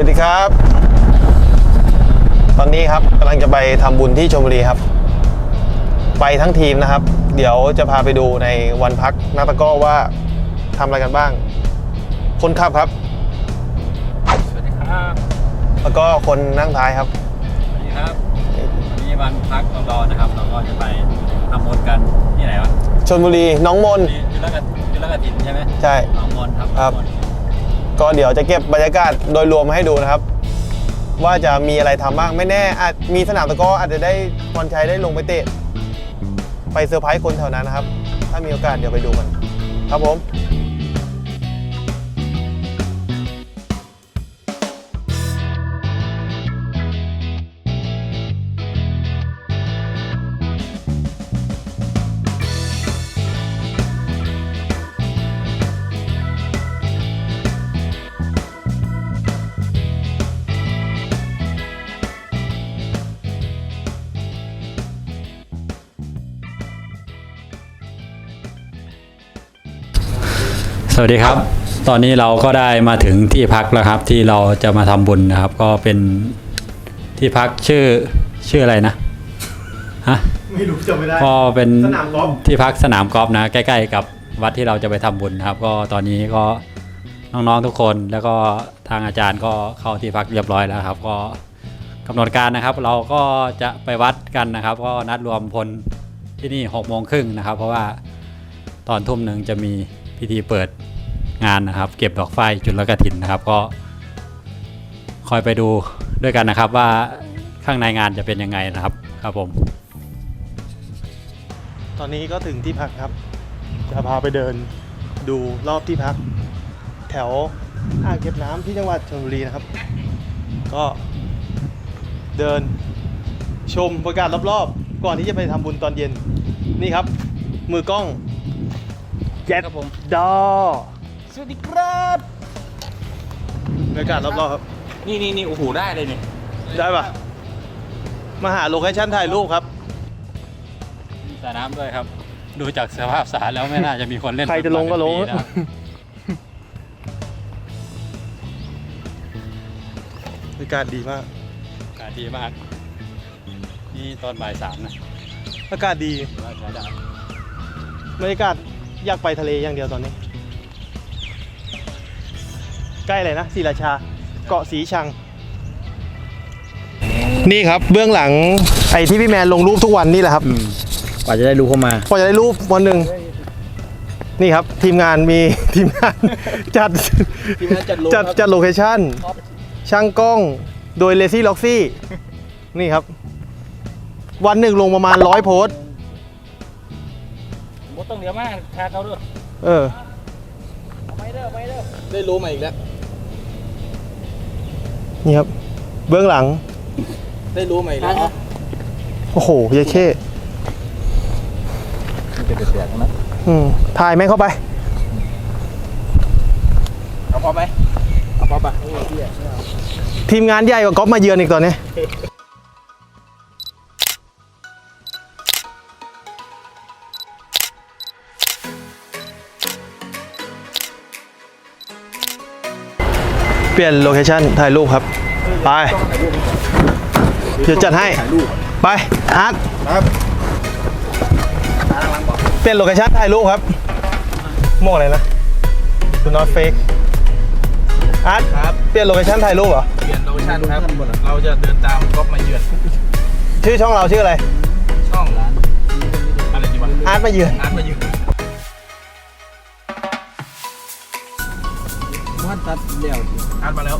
วัสดีครับ ตอนนี้ครับกำลังจะไปทำบุญที่ชลบุรีครับ ไปทั้งทีมนะครับ เดี๋ยวจะพาไปดูในวันพักนักตะกร้อว่าทำอะไรกันบ้าง คนขับครับ สวัสดีครับแล้วก็คนนั่งท้ายครับ สวัสดีครับวันนี้วันพักของเรานะครับ เราก็จะไปทำบุญกันที่ไหนวะชลบุรีน้องมนที่จุลกะจุลกะถินใช่ไหมใช่ หนองมนครับครับ หนองมน ก็เดี๋ยวจะเก็บบรรยากาศโดยรวมมาให้ดูนะครับ ว่าจะมีอะไรทำบ้างไม่แน่อาจมีสนามตะกร้ออาจจะได้พรชัยได้ลงไปเตะ ไปเซอร์ไพรส์คนแถวนั้นนะครับ ถ้ามีโอกาสเดี๋ยวไปดูกัน ครับผม สวัสดีครับ ตอนนี้เราก็ได้มาถึงที่พักแล้วครับ ที่เราจะมาทำบุญนะครับ ก็เป็นที่พักชื่อชื่ออะไรนะฮะไม่รู้จำไม่ได้ก็เป็นสนามกอล์ฟที่พักสนามกอล์ฟนะ ใกล้ๆ กับวัดที่เราจะไปทำบุญนะครับ ก็ตอนนี้ก็น้องๆทุกคนแล้วก็ทางอาจารย์ก็เข้าที่พักเรียบร้อยแล้วครับ ก็กำหนดการนะครับ เราก็จะไปวัดกันนะครับ ก็นัดรวมพลที่นี่6กโมงครึ่งนะครับ เพราะว่าตอนทุ่มหนึ่งจะมี พิธีเปิดงานนะครับ เก็บดอกไฟจุดละกฐินนะครับ ก็คอยไปดูด้วยกันนะครับว่าข้างในงานจะเป็นยังไงนะครับครับผม ตอนนี้ก็ถึงที่พักครับ จะพาไปเดินดูรอบที่พัก แถวอ่างเก็บน้ำที่จังหวัดชลบุรีนะครับ ก็เดินชมบรรยากาศรอบๆ ก่อนที่จะไปทำบุญตอนเย็นนี่ครับ มือกล้อง แจ็คครับผม ดอ สวัสดีครับ บรรยากาศรอบๆครับ นี่นี่นี่โอ้โหได้เลยเนี่ยได้ปะมาหาโลเคชั่นถ่ายรูปครับ มีสระน้ำด้วยครับ ดูจากสภาพสระแล้วไม่น่าจะมีคนเล่นใครจะลงก็ลงฟุตบอเป็นปีนะครับบรรยากาศดีมาก อากาศดีมาก นี่ตอนบ่ายสามนะอากาศดี ถือว่าใช้ได้บรรยากาศ อยากไปทะเลอย่างเดียวตอนนี้ ใกล้เลยนะศรีราชาเกาะสีชัง นี่ครับเบื้องหลังไอ้ที่พี่แมนลงรูปทุกวันนี่แหละครับกว่าจะได้รู้เข้ามาพอจะได้รูปวันหนึ่งนี่ครับทีมงานมีทีมงานจัดทีมงานจัดโลจัดครับ จัดโลเคชั่นช่างกล้องโดยเลซี่ล็อกซี่นี่ครับ วันหนึ่งลงประมาณร้อยโพสต์มด ต้องเดี๋ยวมากแทนเขาด้วยเออ ไม่เด้อไม่เด้อได้รู้มาอีกแล้ว นี่ครับ เบื้องหลัง ได้รู้มาอีกแล้วโอ้โหเยเคมันจะเดือดๆนะอืมถ่ายแม่งเข้าไป เอาพอไหมเอาพอปะโอ้ยเหี้ย ทีมงานใหญ่กว่าก๊อฟมาเยือนอีกตอนนี้ เปลี่ยนโลเคชั่นถ่ายรูปครับ ไป เดี๋ยวจัดให้ ไป อาร์ตเปลี่ยนโลเคชั่นถ่ายรูปครับโมกอะไรนะ Do not fake อาร์ตครับเปลี่ยนโลเคชั่นถ่ายรูปเหรอ เปลี่ยนโลเคชั่นครับ เราจะเดินตามก๊อฟมาเยือน ชื่อช่องเราชื่ออะไร ช่องร้านอะไรดีวะอาร์ตมาเยือนอาร์ตมาเยือน ตัดเดี่ยวอาร์ตมาแล้ว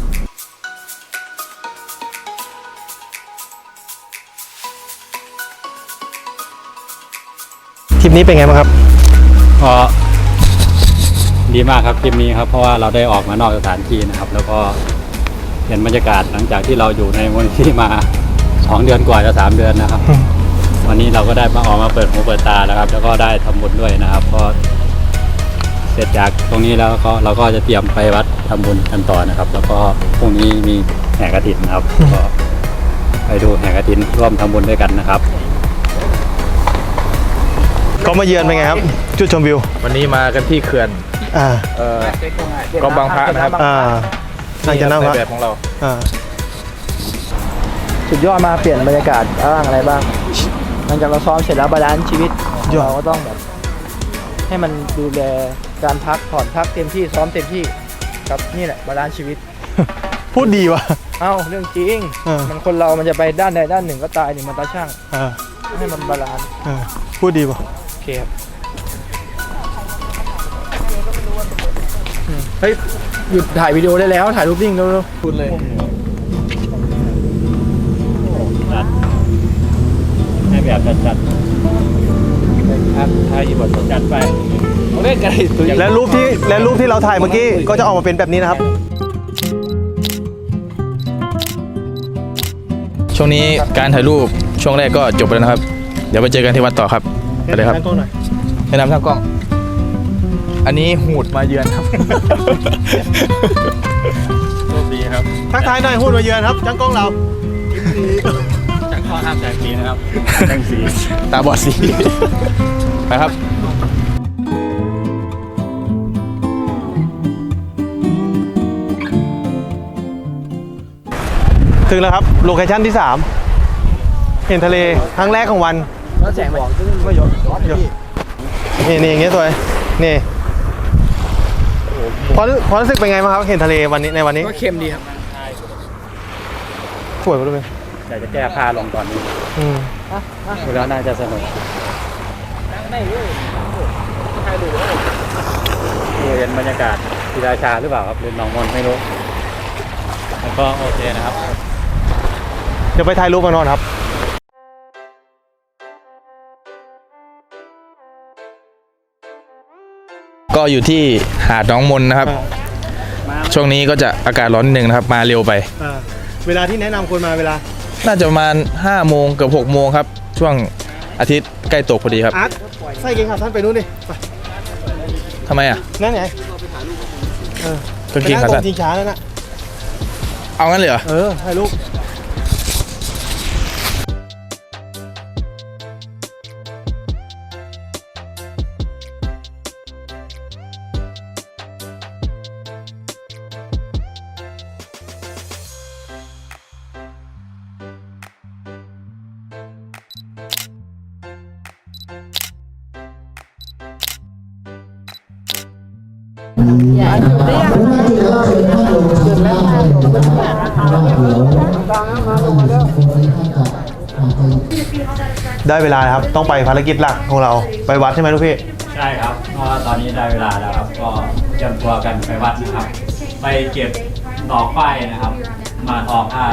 ทริปนี้เป็นไงบ้างครับ ก็ดีมากครับคลิปนี้ครับเพราะว่าเราได้ออกมานอกสถานที่นะครับ แล้วก็เห็นบรรยากาศหลังจากที่เราอยู่ในมูลนิธิมาสองเดือนกว่าจะสามเดือนนะครับ วันนี้เราก็ได้มาออกมาเปิดหูเปิดตาแล้วครับ แล้วก็ได้ทำบุญด้วยนะครับก็เสร็ จจากตรงนี้แล้วก็เราก็จะเตรียมไปวัดทำบุญกันต่อนะครับ แล้วก็พรุ่งนี้มีแห่กระถินนะครับ ก็ไปดูแห่กระถินร่วมทำบุญด้วยกันนะครับ ก็มาเยือนเป็นไงครับ จุดชมวิว วันนี้มากันที่เขื่อนอ่าเอ่อก๊อฟบางพระนะครับอ่าทางจะนั่งในพักแบบของเราอ่าสุดยอดมาเปลี่ยนบรรยากาศบ้างอะไรบ้างหลังจากเราซ้อมเสร็จแล้วบาลานซ์ชีวิตของเราก็ต้องแบบให้มันดูแล การพักผ่อนพักเต็มที่ซ้อมเต็มที่ครับนี่แหละบาลานซ์ชีวิต พูดดีว่ะ เอ้าเรื่องจริง เออ มันคนเรามันจะไปด้านใดด้านหนึ่งก็ตายหนึ่งมันตาช่างอ่าให้มันบาลานซ์อ่าพูดดีว่ะโอเคครับอืมเฮ้ยหยุดถ่ายวิดีโอได้แล้วถ่ายรูปนิ่งเร็วพูดเลยให้แบบจัดๆครับถ้าอีบทจัดไป เอาเล่นกันตัวอย่างและรูปที่และรูปที่เราถ่ายเมื่อกี้ก็จะออกมาเป็นแบบนี้นะครับ ช่วงนี้การถ่ายรูปช่วงแรกก็จบไปแล้วนะครับ เดี๋ยวไปเจอกันที่วัดต่อครับไปเลยครับนั่งกล้องหน่อยแนะนำทางกล้อง อันนี้หูดมาเยือนครับโชคดีครับทักทายหน่อยหุ้นมาเยือนครับจังกล้องเราจากข้อห้ามแจกสีนะครับแจกสีตาบอดสีไปครับ ถึงแล้วครับ โลเคชั่นที่ 3 เห็นทะเลครั้งแรกของวันๆแล้วแสงบอกไม่ยอมร้อนพี่นี่นี่อย่างเงี้ยสวยนี่ความรู้ความรู้สึกเป็นไงบ้างครับ เห็นทะเลวันนี้ในวันนี้ก็เค็มดีครับสวยปะลูกเป็นอยากจะแก้ผ้าลงตอนนี้อืมดูแล้วน่าจะสนุกนี่เป็นบรรยากาศศิราชาหรือเปล่าครับหรือหนองมนไม่รู้แล้วก็โอเคนะครับเดี๋ยวไปถ่ายรูปกันนอนครับก็อยู่ที่หาดน้องมนนะครับ ช่วงนี้ก็จะอากาศร้อนนิดนึงนะครับ มาเร็วไปอ่าเวลาที่แนะนำคนมาเวลา น่าจะประมาณ5โมงเกือบ6โมงครับ ช่วงอาทิตย์ใกล้ตกพอดีครับอาร์ตใส่เกงขาสั้นไปนู่นดิไปทำไมอะ นั่นไงกางเกงขาสั้นไปนั่ตรงชิงช้านั่นน่ะเอางั้นเลยเหรอ เออถ่ายรูป ได้เวลาแล้วครับ ต้องไปภารกิจหลักของเราไปวัดใช่ไหมลูกพี่ ใช่ครับเพราะว่าตอนนี้ได้เวลาแล้วครับ ก็เตรียมตัวกันไปวัดนะครับ ไปเก็บดอกป้ายนะครับ มาทอผ้า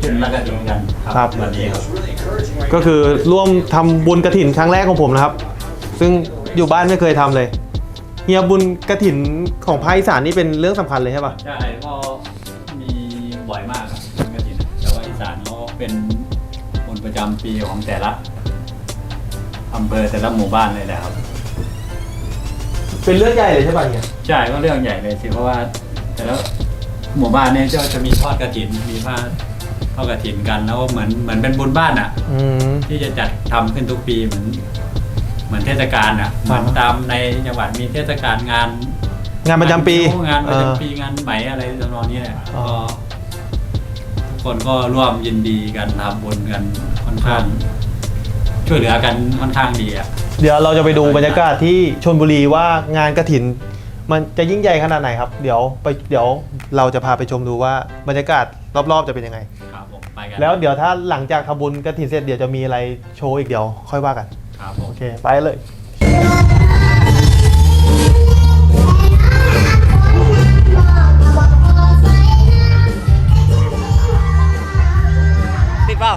ขึ้นแล้วก็ทิ้งกันครับ วันนี้ครับก็คือร่วมทำบุญกระถินครั้งแรกของผมนะครับ ซึ่งอยู่บ้านไม่เคยทำเลย เฮียบุญกระถินของภาคอีสานนี่เป็นเรื่องสำคัญเลยใช่ปะใช่ก็มีบ่อยมากครับกฐินแต่ว่าอีสานเขาเป็นบุญประจำปีของแต่ละอำเภอแต่ละหมู่บ้านเลยแหละครับ เป็นเรื่องใหญ่เลยใช่ปะเฮียใช่ก็เรื่องใหญ่เลยสิเพราะว่า แต่ละหมู่บ้านเนี่ยก็จะมีทอดกระถินมีผ้าทอดกระถินกันแล้วเหมือนเหมือนเป็นบุญบ้านอะ อืม ที่จะจัดทำขึ้นทุกปีเหมือนเห มือนเทศกาลอะเหมือนตามในจังหวัดมีเทศกาลงานงานประจำปีงานประจำปีเอองานไหมอะไรทำนองนี้แหละอ๋อก็ทุกคนก็ร่วมยินดีกันทำบุญกันค่อนข้าง ช่วยเหลือกันค่อนข้างดีอะเดี๋ยวเราจะไปดูบรรยากาศที่ชนบุรีว่างานกระถิน มันจะยิ่งใหญ่ขนาดไหนครับ เดี๋ยวไปเดี๋ยวเราจะพาไปชมดูว่าบรรยากาศรอบๆจะเป็นยังไงครับผมไปกันแล้วเดี๋ยวถ้าหลังจากทำบุญกระถินเสร็จเดี๋ยวจะมีอะไรโชว์อีกเดี๋ยวค่อยว่ากัน โอเค ไปเลย ติดเปล่า